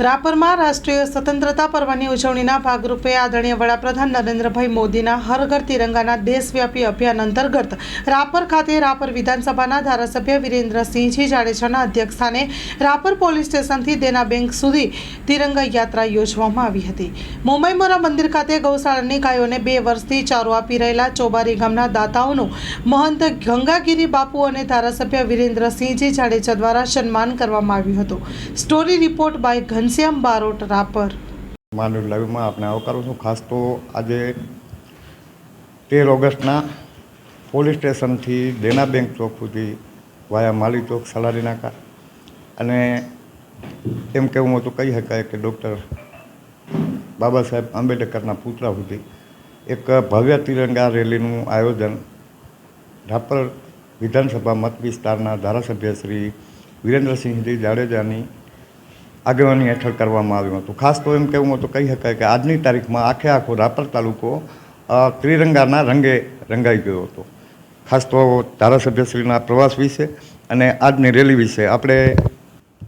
રાપરમાં રાષ્ટ્રીય સ્વતંત્રતા પર્વની ઉજવણીના ભાગરૂપે આદરણીય વડાપ્રધાન નરેન્દ્રભાઈ મોદીના હર ઘર તિરંગાના દેશવ્યાપી અભિયાન અંતર્ગત રાપર ખાતે રાપર વિધાનસભાના ધારાસભ્ય વિરેન્દ્રસિંહજી જાડેજાના અધ્યક્ષસ્થાને રાપર પોલીસ સ્ટેશનથી દેના બેંક સુધી તિરંગા યાત્રા યોજવામાં આવી હતી. મુંબઈ મોરા મંદિર ખાતે ગૌશાળાની ગાયોને બે વર્ષથી ચારો આપી રહેલા ચોબારી ગામના દાતાઓનું મહંત ગંગાગીરી બાપુ અને ધારાસભ્ય વિરેન્દ્રસિંહજી જાડેજા દ્વારા સન્માન કરવામાં આવ્યું હતું. Story report by Ghanshyam Barot, Rapar. Manav લાઈવમાં આપણે આવકારું છું. ખાસ તો આજે તેર ઓગસ્ટના પોલીસ સ્ટેશનથી દેના બેંક ચોક સુધી વાયા માલી ચોક સલારી નાકા. અને એમ કહેવું હતું, કહી શકાય કે ડૉક્ટર બાબા સાહેબ આંબેડકરના પુતળા સુધી એક ભવ્ય તિરંગા રેલીનું આયોજન રાપર વિધાનસભા મત વિસ્તારના ધારાસભ્ય શ્રી વિરેન્દ્રસિંહજી જાડેજાની આગેવાની હેઠળ કરવામાં આવ્યું હતું. ખાસ તો એમ કહેવું હતું કહી શકાય કે આજની તારીખમાં આખે આખો રાપર તાલુકો ત્રિરંગાના રંગે રંગાઈ ગયો હતો. ખાસ તો ધારાસભ્યશ્રીના પ્રવાસ વિશે અને આજની રેલી વિશે. આપણે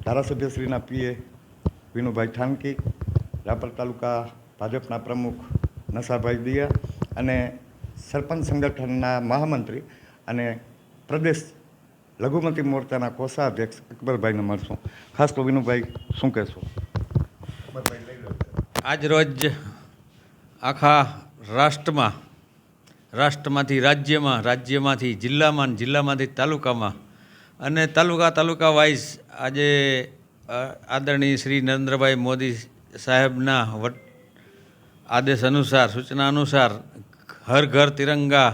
ધારાસભ્યશ્રીના પીએ વિનુભાઈ ઠાનકી, રાપર તાલુકા ભાજપના પ્રમુખ નસાભાઈ દિયા અને સરપંચ સંગઠનના મહામંત્રી અને પ્રદેશ લઘુમતી મોરચાના કોષાધ્યક્ષ અકબરભાઈને મળશું. ખાસ તો વિનુભાઈ, શું કહેશો? આજ રોજ આખા રાષ્ટ્રમાં, રાષ્ટ્રમાંથી, રાજ્યમાં, રાજ્યમાંથી, જિલ્લામાં જિલ્લામાંથી તાલુકામાં અને તાલુકા તાલુકા વાઇઝ આજે આદરણીય શ્રી નરેન્દ્રભાઈ મોદી સાહેબના વટ, આદેશ અનુસાર, સૂચના અનુસાર હર ઘર તિરંગા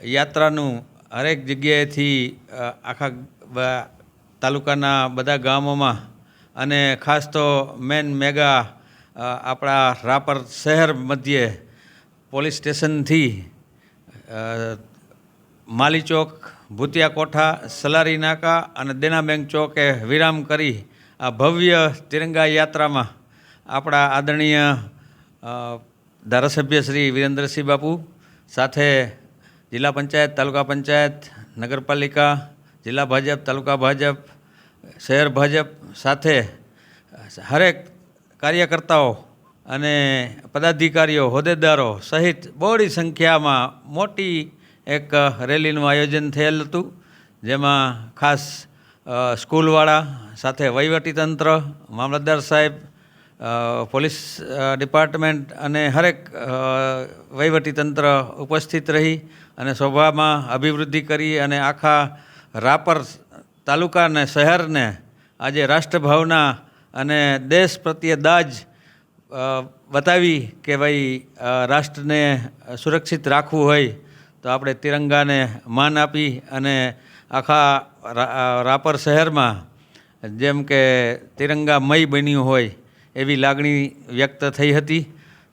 યાત્રાનું હરેક જગ્યાએથી આખા તાલુકાના બધા ગામોમાં અને ખાસ તો મેન મેગા આપણા રાપર શહેર મધ્યે પોલીસ સ્ટેશનથી માલી ચોક ભૂતિયા કોઠા સલારી નાકા અને દેના બેંક ચોકે વિરામ કરી આ ભવ્ય તિરંગા યાત્રામાં આપણા આદરણીય ધારાસભ્ય શ્રી વિરેન્દ્રસિંહ બાપુ સાથે જિલ્લા પંચાયત, તાલુકા પંચાયત, નગરપાલિકા, જિલ્લા ભાજપ, તાલુકા ભાજપ, શહેર ભાજપ સાથે હરેક કાર્યકર્તાઓ અને પદાધિકારીઓ, હોદ્દેદારો સહિત બહોળી સંખ્યામાં મોટી એક રેલીનું આયોજન થયેલ હતું, જેમાં ખાસ સ્કૂલવાળા સાથે વહીવટીતંત્ર, મામલતદાર સાહેબ પોલીસ ડિપાર્ટમેન્ટ અને હરેક વહીવટીતંત્ર ઉપસ્થિત રહી અને શોભામાં અભિવૃદ્ધિ કરી અને આખા રાપર તાલુકાને શહેરને આજે રાષ્ટ્રભાવના અને દેશ પ્રત્યે દાજ બતાવી કે ભાઈ રાષ્ટ્રને સુરક્ષિત રાખવું હોય તો આપણે તિરંગાને માન આપી અને આખા રાપર શહેરમાં જેમ કે તિરંગામય બન્યું હોય એવી લાગણી વ્યક્ત થઈ હતી.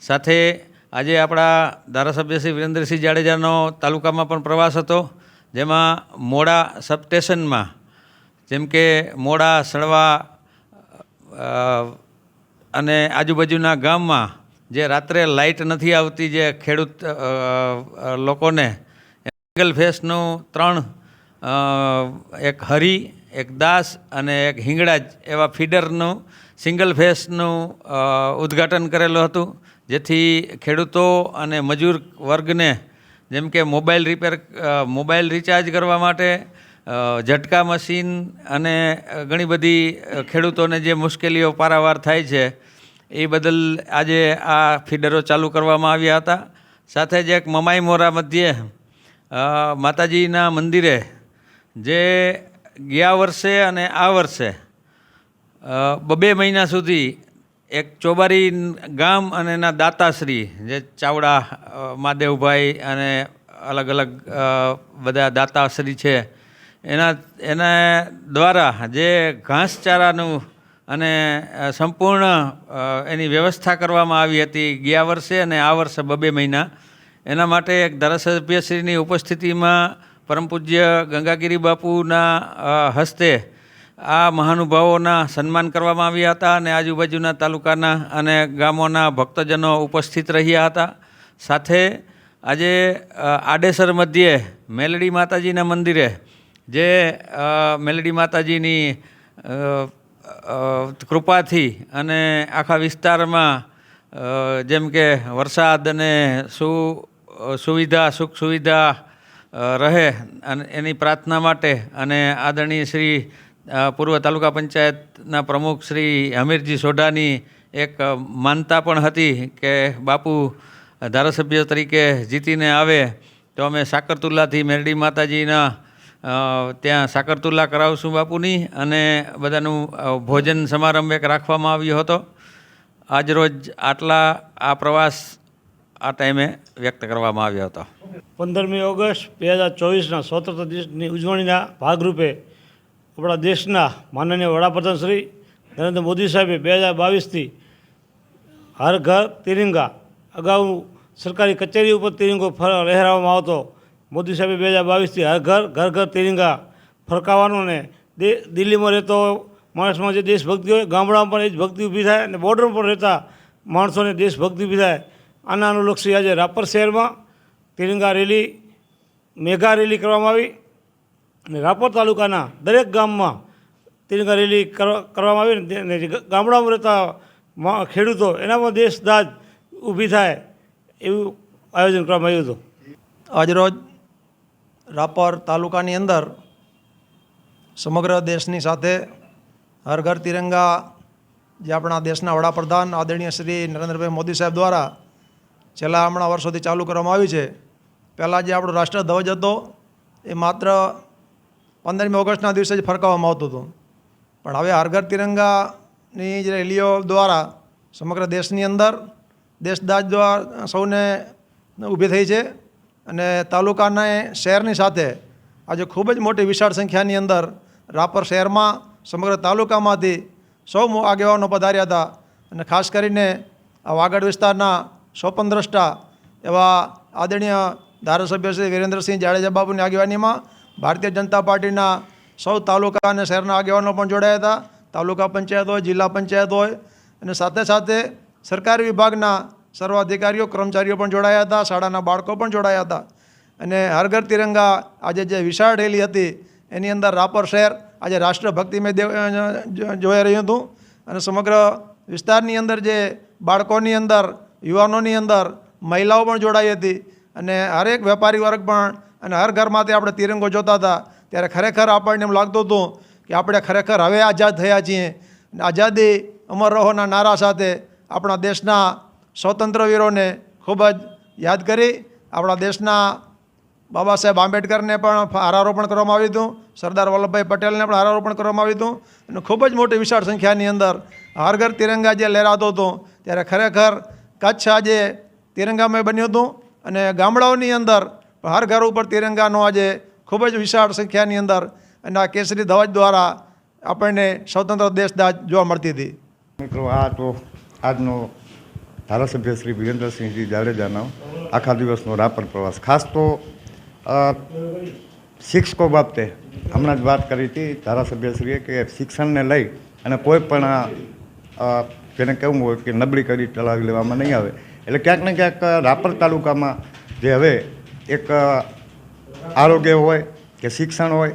સાથે આજે આપણા ધારાસભ્ય શ્રી વિરેન્દ્રસિંહ જાડેજાનો તાલુકામાં પણ પ્રવાસ હતો, જેમાં મોડા સબસ્ટેશનમાં, જેમ કે મોડા, સળવા અને આજુબાજુના ગામમાં જે રાત્રે લાઇટ નથી આવતી જે ખેડૂત લોકોને સિંગલ ફેસનું ત્રણ એક હરી એક દાસ અને એક હિંગળાજ એવા ફીડરનું, સિંગલ ફેસનું ઉદ્ઘાટન કરેલું હતું, જેથી ખેડૂતો અને મજૂર વર્ગને જેમ કે મોબાઈલ રિપેર મોબાઈલ રિચાર્જ કરવા માટે ઝટકા મશીન અને ઘણી બધી ખેડૂતોને જે મુશ્કેલીઓ પારાવાર થાય છે, એ બદલ આજે આ ફીડરો ચાલુ કરવામાં આવ્યા હતા. સાથે જ એક મમાઈ મોરા મધ્યે માતાજીના મંદિરે જે ગયા વર્ષે અને આ વર્ષે બબે મહિના સુધી એક ચોબારી ગામ અને એના દાતાશ્રી જે ચાવડા માદેવભાઈ અને અલગ અલગ બધા દાતાશ્રી છે, એના એના દ્વારા જે ઘાસચારાનું અને સંપૂર્ણ એની વ્યવસ્થા કરવામાં આવી હતી ગયા વર્ષે અને આ વર્ષે બબે મહિના, એના માટે એક ધારાસભ્યશ્રીની ઉપસ્થિતિમાં પરમ પૂજ્ય ગંગાગીરી બાપુના હસ્તે આ મહાનુભાવોના સન્માન કરવામાં આવ્યા હતા અને આજુબાજુના તાલુકાના અને ગામોના ભક્તજનો ઉપસ્થિત રહ્યા હતા. સાથે આજે આડેસર મધ્યે મેલડી માતાજીના મંદિરે, જે મેલડી માતાજીની કૃપાથી અને આખા વિસ્તારમાં જેમ કે વરસાદ અને સુ સુવિધા, સુખ સુવિધા રહે અને એની પ્રાર્થના માટે અને આદરણીય શ્રી પૂર્વ તાલુકા પંચાયતના પ્રમુખ શ્રી હમીરજી સોઢાની એક માનતા પણ હતી કે બાપુ ધારાસભ્ય તરીકે જીતીને આવે તો અમે સાકરતુલ્લાથી મેરડી માતાજીના ત્યાં સાકરતુલ્લા કરાવશું બાપુની અને બધાનું ભોજન સમારંભ એક રાખવામાં આવ્યો હતો. આજરોજ આટલા આ પ્રવાસ આ ટાઈમે વ્યક્ત કરવામાં આવ્યો હતો. પંદરમી ઓગસ્ટ બે હજાર ચોવીસના સ્વતંત્ર દિવસની ઉજવણીના ભાગરૂપે આપણા દેશના માનનીય વડાપ્રધાન શ્રી નરેન્દ્ર મોદી સાહેબે બે હજાર બાવીસથી હર ઘર તિરંગા, અગાઉ સરકારી કચેરી ઉપર તિરંગો લહેરાવવામાં આવતો. મોદી સાહેબે બે હજાર બાવીસથી હર ઘર ઘર ઘર તિરંગા ફરકાવવાનો ને દિલ્હીમાં રહેતો માણસમાં જે દેશભક્તિ હોય, ગામડામાં પણ એ જ ભક્તિ ઊભી થાય અને બોર્ડર પર રહેતા માણસોને દેશભક્તિ ઊભી થાય. આના અનુલક્ષી આજે રાપર શહેરમાં તિરંગા રેલી મેગા રેલી કરવામાં આવી અને રાપર તાલુકાના દરેક ગામમાં તિરંગા રેલી કરવા- કરવામાં આવી ને ગામડામાં રહેતા ખેડૂતો, એનામાં દેશદાજ ઊભી થાય એવું આયોજન કરવામાં આવ્યું હતું. આજરોજ રાપર તાલુકાની અંદર સમગ્ર દેશની સાથે હર ઘર તિરંગા જે આપણા દેશના વડાપ્રધાન આદરણીય શ્રી નરેન્દ્રભાઈ મોદી સાહેબ દ્વારા છેલ્લા હમણાં વર્ષોથી ચાલુ કરવામાં આવી છે પહેલાં જે આપણો રાષ્ટ્રધ્વજ હતો, એ માત્ર પંદરમી ઓગસ્ટના દિવસે જ ફરકાવવામાં આવતું હતું. પણ હવે હરઘર તિરંગાની જે રેલીઓ દ્વારા સમગ્ર દેશની અંદર, દેશદાજ દ્વારા સૌને ઊભી થઈ છે અને તાલુકાના શહેરની સાથે આજે ખૂબ જ મોટી વિશાળ સંખ્યાની અંદર રાપર શહેરમાં સમગ્ર તાલુકામાંથી સૌ આગેવાનો પધાર્યા હતા અને ખાસ કરીને આ વાગડ વિસ્તારના સ્વપનદ્રષ્ટા એવા આદરણીય ધારાસભ્ય શ્રી વિરેન્દ્રસિંહ જાડેજા બાબુની આગેવાનીમાં ભારતીય જનતા પાર્ટીના સૌ તાલુકા અને શહેરના આગેવાનો પણ જોડાયા હતા. તાલુકા પંચાયત હોય જિલ્લા પંચાયત હોય અને સાથે સાથે સરકારી વિભાગના સર્વ અધિકારીઓ કર્મચારીઓ પણ જોડાયા હતા શાળાના બાળકો પણ જોડાયા હતા. અને હરઘર તિરંગા આજે જે વિશાળ રેલી હતી એની અંદર રાપર શહેર આજે રાષ્ટ્રભક્તિ અ, જોઈ રહ્યું હતું. અને સમગ્ર વિસ્તારની અંદર જે બાળકોની અંદર યુવાનોની અંદર મહિલાઓ પણ જોડાઈ હતી. અને હરેક વેપારી વર્ગ પણ, અને હર ઘરમાંથી આપણે તિરંગો જોતા હતા, ત્યારે ખરેખર આપણને એમ લાગતું હતું કે આપણે ખરેખર હવે આઝાદ થયા છીએ. અને આઝાદી અમર રહોના નારા સાથે આપણા દેશના સ્વતંત્ર વીરોને ખૂબ જ યાદ કરી. આપણા દેશના બાબા સાહેબ આંબેડકરને પણ હારારોપણ કરવામાં આવ્યું હતું. સરદાર વલ્લભભાઈ પટેલને પણ હારારોપણ કરવામાં આવ્યું હતું. અને ખૂબ જ મોટી વિશાળ સંખ્યાની અંદર હર ઘર તિરંગા જે લહેરાતો હતો, ત્યારે ખરેખર કચ્છ આજે તિરંગામય બન્યું હતું. અને ગામડાઓની અંદર હર ઘર ઉપર તિરંગાનો આજે ખૂબ જ વિશાળ સંખ્યાની અંદર અને આ કેસરી ધ્વજ દ્વારા આપણને સ્વતંત્ર દેશ જોવા મળતી હતી. મિત્રો, આ તો આજનો ધારાસભ્ય શ્રી વિરેન્દ્રસિંહજી જાડેજાનો આખા દિવસનો રાપર પ્રવાસ. ખાસ તો શિક્ષકો બાબતે હમણાં જ વાત કરી હતી ધારાસભ્યશ્રીએ કે શિક્ષણને લઈ અને કોઈ પણ જેને કહેવું હોય કે નબળી કરી ચલાવી લેવામાં નહીં આવે. એટલે ક્યાંક ને ક્યાંક રાપર તાલુકામાં જે હવે એક આરોગ્ય હોય કે શિક્ષણ હોય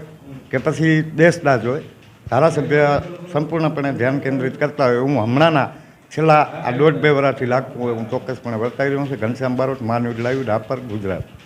કે પછી દેશદાજ હોય, ધારાસભ્ય સંપૂર્ણપણે ધ્યાન કેન્દ્રિત કરતા હોય, હું હમણાંના છેલ્લા આ દોઢ બે વર્ષથી લાગતું હોય, હું ચોક્કસપણે વર્તાવી રહ્યો છું. ઘનશ્યામ બારોટ માનવી લાઈવ રાપર, ગુજરાત.